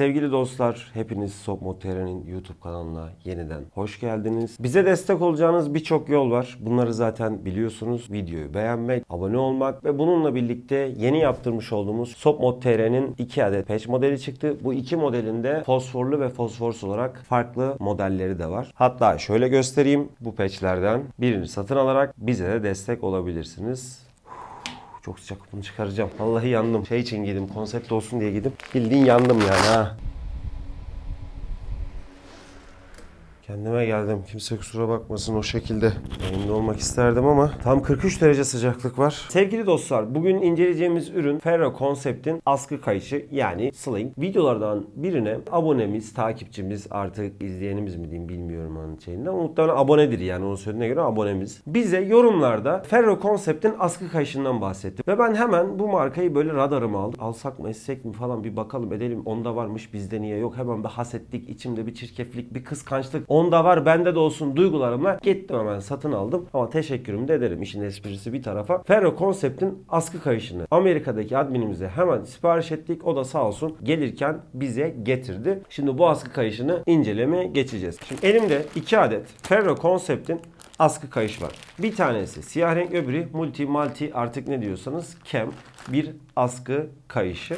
Sevgili dostlar, hepiniz Sopmotere'nin YouTube kanalına yeniden hoş geldiniz. Bize destek olacağınız birçok yol var. Bunları zaten biliyorsunuz. Videoyu beğenmek, abone olmak ve bununla birlikte yeni yaptırmış olduğumuz Sopmotere'nin 2 adet patch modeli çıktı. Bu iki modelinde fosforlu ve fosforsuz olarak farklı modelleri de var. Hatta şöyle göstereyim. Bu patchlerden birini satın alarak bize de destek olabilirsiniz. Çok sıcak bunu çıkaracağım. Vallahi yandım. Şey için giydim. Konsept olsun diye giydim. Bildiğin yandım yani ha. Kendime geldim. Kimse kusura bakmasın o şekilde. Yayında olmak isterdim ama tam 43 derece sıcaklık var. Sevgili dostlar bugün inceleyeceğimiz ürün Ferro Concept'in askı kayışı yani Sling. Videolardan birine abonemiz, takipçimiz artık izleyenimiz mi diyeyim bilmiyorum onun şeyinde muhtemelen abonedir yani onun söylediğine göre abonemiz. Bize yorumlarda Ferro Concept'in askı kayışından bahsetti. Ve ben hemen bu markayı böyle radarıma aldım. Alsak mı etsek mi falan bir bakalım edelim. Onda varmış bizde niye yok. Hemen bir hasetlik, içimde bir çirkeflik, bir kıskançlık. Onda var bende de olsun duygularımla gittim hemen satın aldım. Ama teşekkürümü de ederim. İşin esprisi bir tarafa. Ferro Concept'in askı kayışını Amerika'daki adminimize hemen sipariş ettik. O da sağ olsun gelirken bize getirdi. Şimdi bu askı kayışını incelemeye geçeceğiz. Şimdi elimde 2 adet Ferro Concept'in askı kayış var. Bir tanesi siyah renk öbürü multi multi artık ne diyorsanız kem bir askı kayışı.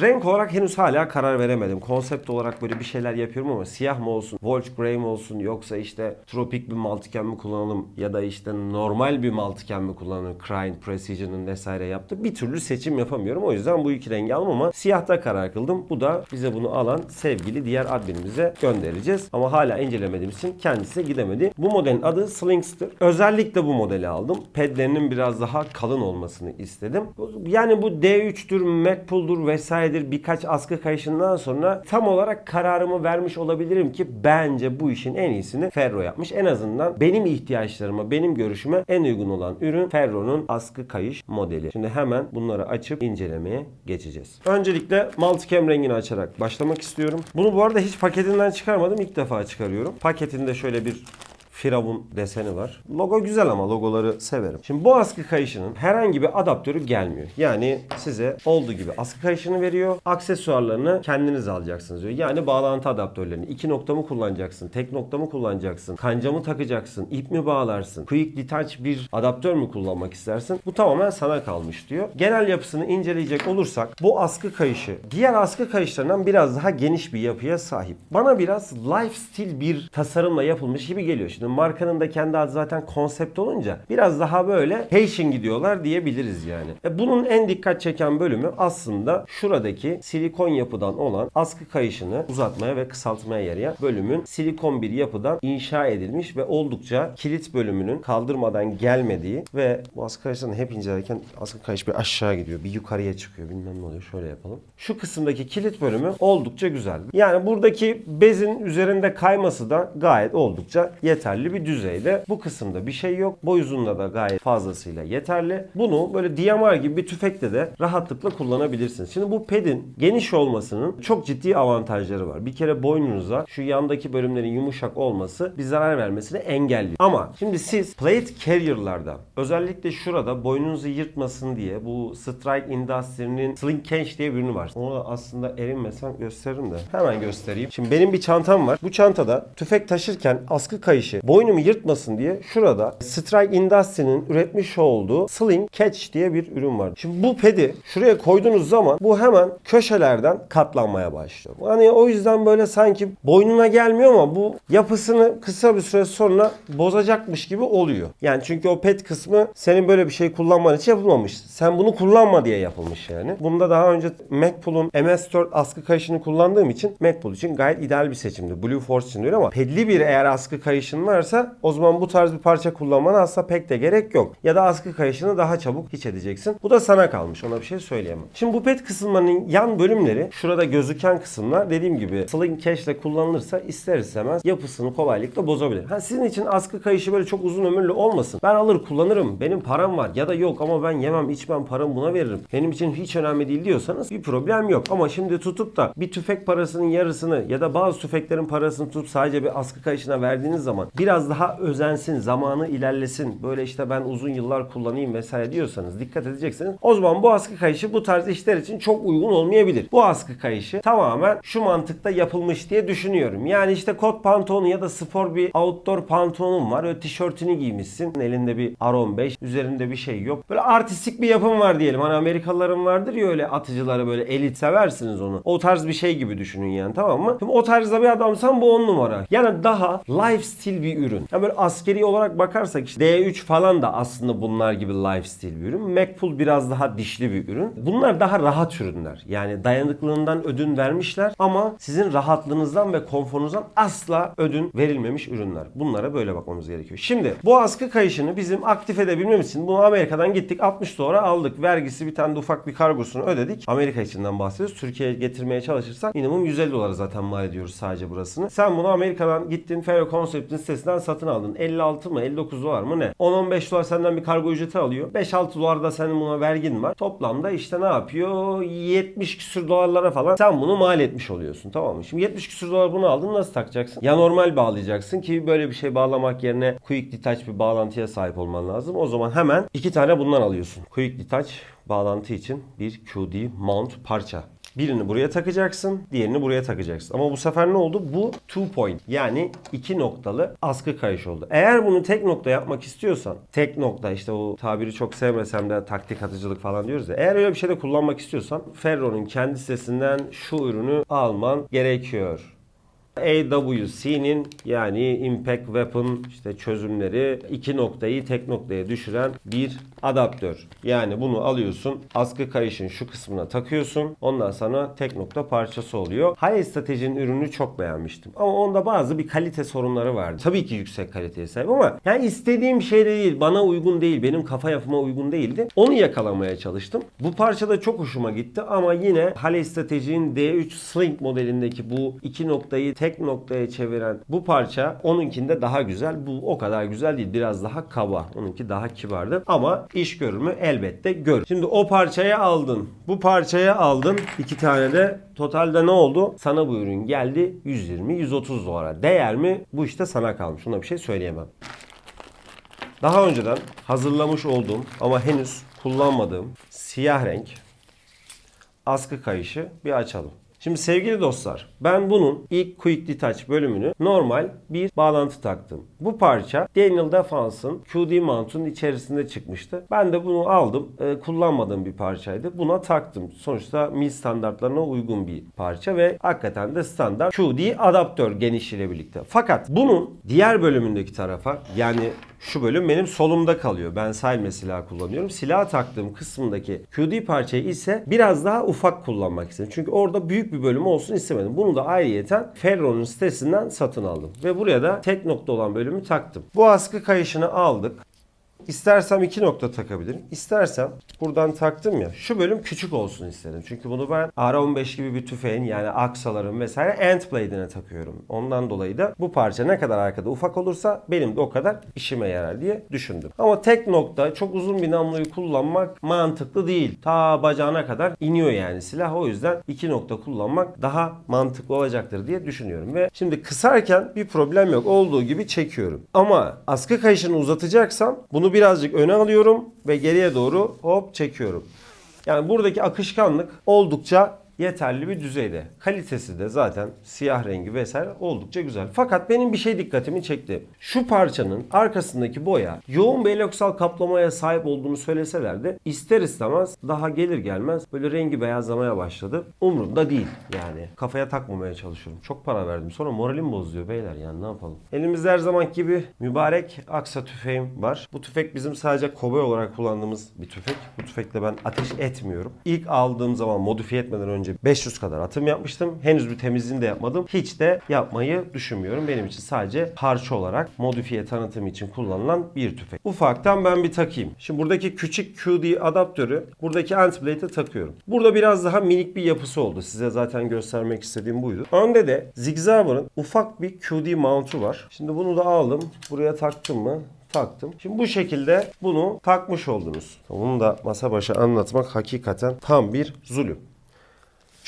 Renk olarak henüz hala karar veremedim. Konsept olarak böyle bir şeyler yapıyorum ama siyah mı olsun, Volch Grey mi olsun yoksa işte tropik bir multicam mi kullanalım ya da işte normal bir multicam mi kullanalım. Crane, Precision'ın vesaire yaptı. Bir türlü seçim yapamıyorum. O yüzden bu iki rengi aldım ama siyahta karar kıldım. Bu da bize bunu alan sevgili diğer adminimize göndereceğiz. Ama hala incelemediğim için kendisi gidemedi. Bu modelin adı Slingster. Özellikle bu modeli aldım. Pedlerinin biraz daha kalın olmasını istedim. Yani bu D3'tür, Macpool'dur vesairedir birkaç askı kayışından sonra tam olarak kararımı vermiş olabilirim ki bence bu işin en iyisini Ferro yapmış. En azından benim ihtiyaçlarıma, benim görüşüme en uygun olan ürün Ferro'nun askı kayış modeli. Şimdi hemen bunları açıp incelemeye geçeceğiz. Öncelikle multicam rengini açarak başlamak istiyorum. Bunu bu arada hiç paketinden çıkarmadım. İlk defa çıkarıyorum. Paketinde şöyle bir Firavun deseni var. Logo güzel ama logoları severim. Şimdi bu askı kayışının herhangi bir adaptörü gelmiyor. Yani size olduğu gibi askı kayışını veriyor. Aksesuarlarını kendiniz alacaksınız diyor. Yani bağlantı adaptörlerini. iki nokta mı kullanacaksın? Tek nokta mı kullanacaksın? Kanca mı takacaksın? İp mi bağlarsın? Quick detach bir adaptör mü kullanmak istersin? Bu tamamen sana kalmış diyor. Genel yapısını inceleyecek olursak bu askı kayışı diğer askı kayışlarından biraz daha geniş bir yapıya sahip. Bana biraz lifestyle bir tasarımla yapılmış gibi geliyor. Şimdi markanın da kendi adı zaten konsept olunca biraz daha böyle fashion gidiyorlar diyebiliriz yani. E bunun en dikkat çeken bölümü aslında şuradaki silikon yapıdan olan askı kayışını uzatmaya ve kısaltmaya yarayan bölümün silikon bir yapıdan inşa edilmiş ve oldukça kilit bölümünün kaldırmadan gelmediği ve bu askı kayışlarını hep incelerken askı kayış bir aşağı gidiyor, bir yukarıya çıkıyor bilmem ne oluyor. Şöyle yapalım. Şu kısımdaki kilit bölümü oldukça güzel. Yani buradaki bezin üzerinde kayması da gayet oldukça yeterli bir düzeyde. Bu kısımda bir şey yok. Boy uzunluğunda da gayet fazlasıyla yeterli. Bunu böyle DMR gibi bir tüfekle de rahatlıkla kullanabilirsiniz. Şimdi bu pedin geniş olmasının çok ciddi avantajları var. Bir kere boynunuza şu yandaki bölümlerin yumuşak olması bir zarar vermesini engelliyor. Ama şimdi siz plate carrier'larda özellikle şurada boynunuzu yırtmasın diye bu Strike Industry'nin Sling Catch diye bir ürünü var. Onu aslında erinmesem gösteririm de. Hemen göstereyim. Şimdi benim bir çantam var. Bu çantada tüfek taşırken askı kayışı boynumu yırtmasın diye şurada Strike Industry'nin üretmiş olduğu Sling Catch diye bir ürün var. Şimdi bu pedi şuraya koyduğunuz zaman bu hemen köşelerden katlanmaya başlıyor. Hani o yüzden böyle sanki boynuna gelmiyor ama bu yapısını kısa bir süre sonra bozacakmış gibi oluyor. Yani çünkü o pet kısmı senin böyle bir şey kullanman için yapılmamış. Sen bunu kullanma diye yapılmış yani. Bunda daha önce Macpool'un MS4 askı kayışını kullandığım için Macpool için gayet ideal bir seçimdi. Blue Force için de öyle ama pedli bir eğer askı kayışın varsa o zaman bu tarz bir parça kullanmana aslında pek de gerek yok. Ya da askı kayışını daha çabuk hiç edeceksin. Bu da sana kalmış. Ona bir şey söyleyemem. Şimdi bu pet kısımlarının yan bölümleri şurada gözüken kısımlar dediğim gibi sling cache ile kullanılırsa ister istemez yapısını kolaylıkla bozabilir. Ha, sizin için askı kayışı böyle çok uzun ömürlü olmasın. Ben alır kullanırım. Benim param var ya da yok ama ben yemem içmem paramı buna veririm. Benim için hiç önemli değil diyorsanız bir problem yok. Ama şimdi tutup da bir tüfek parasının yarısını ya da bazı tüfeklerin parasını tutup sadece bir askı kayışına verdiğiniz zaman biraz daha özensin, zamanı ilerlesin. Böyle işte ben uzun yıllar kullanayım vesaire diyorsanız dikkat edeceksiniz. O zaman bu askı kayışı bu tarz işler için çok uygun olmayabilir. Bu askı kayışı tamamen şu mantıkta yapılmış diye düşünüyorum. Yani işte kot pantolonu ya da spor bir outdoor pantolonun var. Öyle tişörtünü giymişsin. Elinde bir R15, üzerinde bir şey yok. Böyle artistik bir yapım var diyelim. Hani Amerikalıların vardır ya öyle atıcıları böyle elit seversiniz onu. O tarz bir şey gibi düşünün yani tamam mı? Şimdi o tarzda bir adamsan bu on numara. Yani daha lifestyle bir ürün. Yani böyle askeri olarak bakarsak işte D3 falan da aslında bunlar gibi lifestyle bir ürün. Macpool biraz daha dişli bir ürün. Bunlar daha rahat ürünler. Yani dayanıklılığından ödün vermişler ama sizin rahatlığınızdan ve konforunuzdan asla ödün verilmemiş ürünler. Bunlara böyle bakmamız gerekiyor. Şimdi bu askı kayışını bizim aktif edebilmemiz için bunu Amerika'dan gittik 60 dolara aldık. Vergisi bir tane de ufak bir kargosunu ödedik. Amerika içinden bahsediyoruz. Türkiye'ye getirmeye çalışırsak minimum 150 dolara zaten mal ediyoruz sadece burasını. Sen bunu Amerika'dan gittin Ferro Concept'in sitesinden satın aldın. 56 mı 59 dolar mı ne? 10-15 dolar senden bir kargo ücreti alıyor. 5-6 dolar da senin buna vergin var. Toplamda işte ne yapıyor? 70 küsür dolarlara falan sen bunu mal etmiş oluyorsun tamam mı? Şimdi 70 küsür dolar bunu aldın nasıl takacaksın? Ya normal bağlayacaksın ki böyle bir şey bağlamak yerine quick detach bir bağlantıya sahip olman lazım. O zaman hemen iki tane bundan alıyorsun. Quick detach bağlantı için bir QD mount parça. Birini buraya takacaksın, diğerini buraya takacaksın. Ama bu sefer ne oldu? Bu two point yani iki noktalı askı kayış oldu. Eğer bunu tek nokta yapmak istiyorsan, tek nokta işte o tabiri çok sevmesem de taktik atıcılık falan diyoruz ya. Eğer öyle bir şeyde kullanmak istiyorsan Ferro'nun kendi sitesinden şu ürünü alman gerekiyor. AWC'nin yani Impact Weapon işte çözümleri iki noktayı tek noktaya düşüren bir adaptör. Yani bunu alıyorsun askı kayışın şu kısmına takıyorsun. Ondan sonra tek nokta parçası oluyor. High Strategy'nin ürünü çok beğenmiştim. Ama onda bazı bir kalite sorunları vardı. Tabii ki yüksek kaliteye sahip ama yani istediğim şey de değil. Bana uygun değil. Benim kafa yapıma uygun değildi. Onu yakalamaya çalıştım. Bu parça da çok hoşuma gitti ama yine Hale Strategy'nin D3 Sling modelindeki bu iki noktayı tek noktaya çeviren bu parça onunkinde daha güzel. Bu o kadar güzel değil. Biraz daha kaba. Onunki daha kibardı. Ama iş görür mü? Elbette gör. Şimdi o parçayı aldın. Bu parçayı aldın. iki tane de totalde ne oldu? Sana bu ürün geldi 120-130 dolara. Değer mi? Bu işte sana kalmış. Ona bir şey söyleyemem. Daha önceden hazırlamış olduğum ama henüz kullanmadığım siyah renk askı kayışı bir açalım. Şimdi sevgili dostlar ben bunun ilk Quick Detach bölümünü normal bir bağlantı taktım. Bu parça Daniel Defance'ın QD Mount'un içerisinde çıkmıştı. Ben de bunu aldım. e, kullanmadığım bir parçaydı. Buna taktım. Sonuçta MIL standartlarına uygun bir parça ve hakikaten de standart QD adaptör genişliğiyle birlikte. Fakat bunun diğer bölümündeki tarafa yani şu bölüm benim solumda kalıyor. Ben Selme silah kullanıyorum. Silah taktığım kısmındaki QD parçayı ise biraz daha ufak kullanmak istedim. Çünkü orada büyük bir bölüm olsun istemedim. Bunu da ayrıyeten Ferro'nun sitesinden satın aldım. Ve buraya da tek nokta olan bölümü taktım. Bu askı kayışını aldık. İstersem iki nokta takabilirim. İstersem buradan taktım ya şu bölüm küçük olsun istedim. Çünkü bunu ben R15 gibi bir tüfeğin yani aksaların vesaire end blade'ine takıyorum. Ondan dolayı da bu parça ne kadar arkada ufak olursa benim de o kadar işime yarar diye düşündüm. Ama tek nokta çok uzun bir namluyu kullanmak mantıklı değil. Ta bacağına kadar iniyor yani silah. O yüzden iki nokta kullanmak daha mantıklı olacaktır diye düşünüyorum. Ve şimdi kısarken bir problem yok. Olduğu gibi çekiyorum. Ama askı kayışını uzatacaksam bunu birazcık öne alıyorum ve geriye doğru hop çekiyorum. Yani buradaki akışkanlık oldukça yeterli bir düzeyde. Kalitesi de zaten siyah rengi vesaire oldukça güzel. Fakat benim bir şey dikkatimi çekti. Şu parçanın arkasındaki boya yoğun bir eloksal kaplamaya sahip olduğunu söyleseler de ister istemez daha gelir gelmez böyle rengi beyazlamaya başladı. Umurumda değil yani. Kafaya takmamaya çalışıyorum. Çok para verdim. Sonra moralim bozuyor beyler yani ne yapalım. Elimizde her zaman gibi mübarek aksa tüfeğim var. Bu tüfek bizim sadece kovboy olarak kullandığımız bir tüfek. Bu tüfekle ben ateş etmiyorum. İlk aldığım zaman modifiye etmeden önce 500 kadar atım yapmıştım. Henüz bir temizliğini de yapmadım. Hiç de yapmayı düşünmüyorum. Benim için sadece parça olarak modifiye tanıtımı için kullanılan bir tüfek. Ufaktan ben bir takayım. Şimdi buradaki küçük QD adaptörü buradaki end blade'e takıyorum. Burada biraz daha minik bir yapısı oldu. Size zaten göstermek istediğim buydu. Önde de Zigzauer'ın ufak bir QD mount'u var. Şimdi bunu da aldım. Buraya taktım mı? taktım. Şimdi bu şekilde bunu takmış oldunuz. Bunu da masa başı anlatmak hakikaten tam bir zulüm.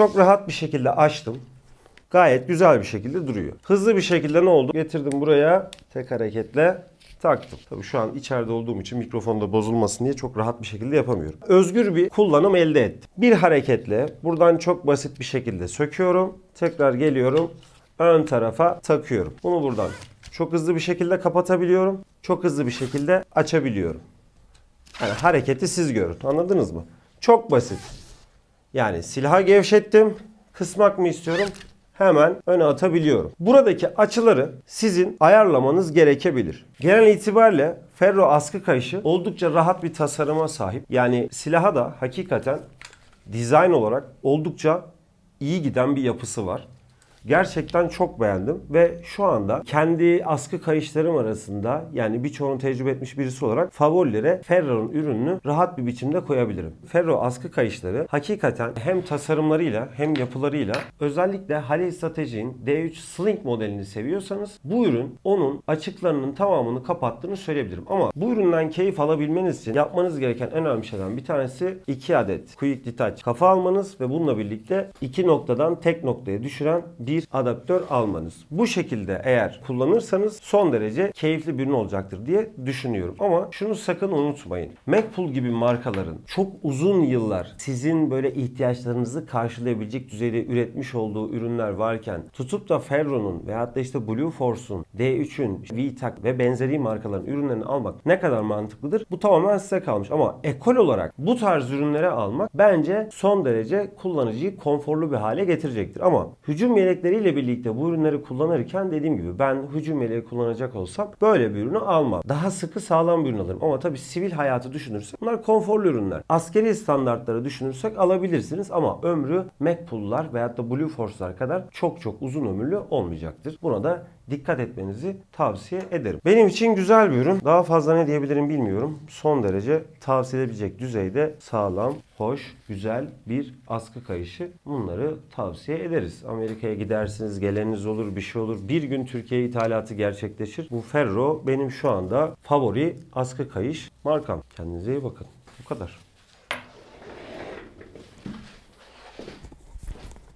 Çok rahat bir şekilde açtım. gayet güzel bir şekilde duruyor. Hızlı bir şekilde ne oldu? Getirdim buraya tek hareketle taktım. Tabii şu an içeride olduğum için mikrofonda bozulmasın diye çok rahat bir şekilde yapamıyorum. Özgür bir kullanım elde ettim. Bir hareketle buradan çok basit bir şekilde söküyorum. Tekrar geliyorum. Ön tarafa takıyorum. Bunu buradan çok hızlı bir şekilde kapatabiliyorum. Çok hızlı bir şekilde açabiliyorum. Yani hareketi siz görün. Anladınız mı? Çok basit. Yani silahı gevşettim. Kısmak mı istiyorum? Hemen öne atabiliyorum. Buradaki açıları sizin ayarlamanız gerekebilir. Genel itibariyle ferro askı kayışı oldukça rahat bir tasarıma sahip. Yani silaha da hakikaten dizayn olarak oldukça iyi giden bir yapısı var. Gerçekten çok beğendim ve şu anda kendi askı kayışlarım arasında yani birçoğunu tecrübe etmiş birisi olarak favorilere Ferro'nun ürününü rahat bir biçimde koyabilirim. Ferro askı kayışları hakikaten hem tasarımlarıyla hem yapılarıyla özellikle Halil Stratejik'in D3 Sling modelini seviyorsanız bu ürün onun açıklarının tamamını kapattığını söyleyebilirim. Ama bu üründen keyif alabilmeniz için yapmanız gereken en önemli şeylerden bir tanesi 2 adet Quick Detach kafa almanız ve bununla birlikte iki noktadan tek noktaya düşüren bir adaptör almanız. Bu şekilde eğer kullanırsanız son derece keyifli bir ürün olacaktır diye düşünüyorum. Ama şunu sakın unutmayın. Macpool gibi markaların çok uzun yıllar sizin böyle ihtiyaçlarınızı karşılayabilecek düzeyde üretmiş olduğu ürünler varken tutup da Ferro'nun veyahut da işte Blue Force'un, D3'ün, VTAC ve benzeri markaların ürünlerini almak ne kadar mantıklıdır? Bu tamamen size kalmış. Ama ekol olarak bu tarz ürünleri almak bence son derece kullanıcıyı konforlu bir hale getirecektir. Ama hücum yelekleriyle birlikte bu ürünleri kullanırken dediğim gibi ben hücum yeleği kullanacak olsam böyle bir ürünü almam. Daha sıkı sağlam bir ürün alırım. Ama tabii sivil hayatı düşünürsek bunlar konforlu ürünler. Askeri standartları düşünürsek alabilirsiniz ama ömrü Macpool'lar veyahut da Blue Force'lar kadar çok çok uzun ömürlü olmayacaktır. Buna da dikkat etmenizi tavsiye ederim. Benim için güzel bir ürün. Daha fazla ne diyebilirim bilmiyorum. Son derece tavsiye edebilecek düzeyde sağlam, hoş, güzel bir askı kayışı. Bunları tavsiye ederiz. Amerika'ya gidersiniz, geleniniz olur, bir şey olur. Bir gün Türkiye ithalatı gerçekleşir. Bu Ferro benim şu anda favori askı kayış markam. Kendinize iyi bakın. Bu kadar.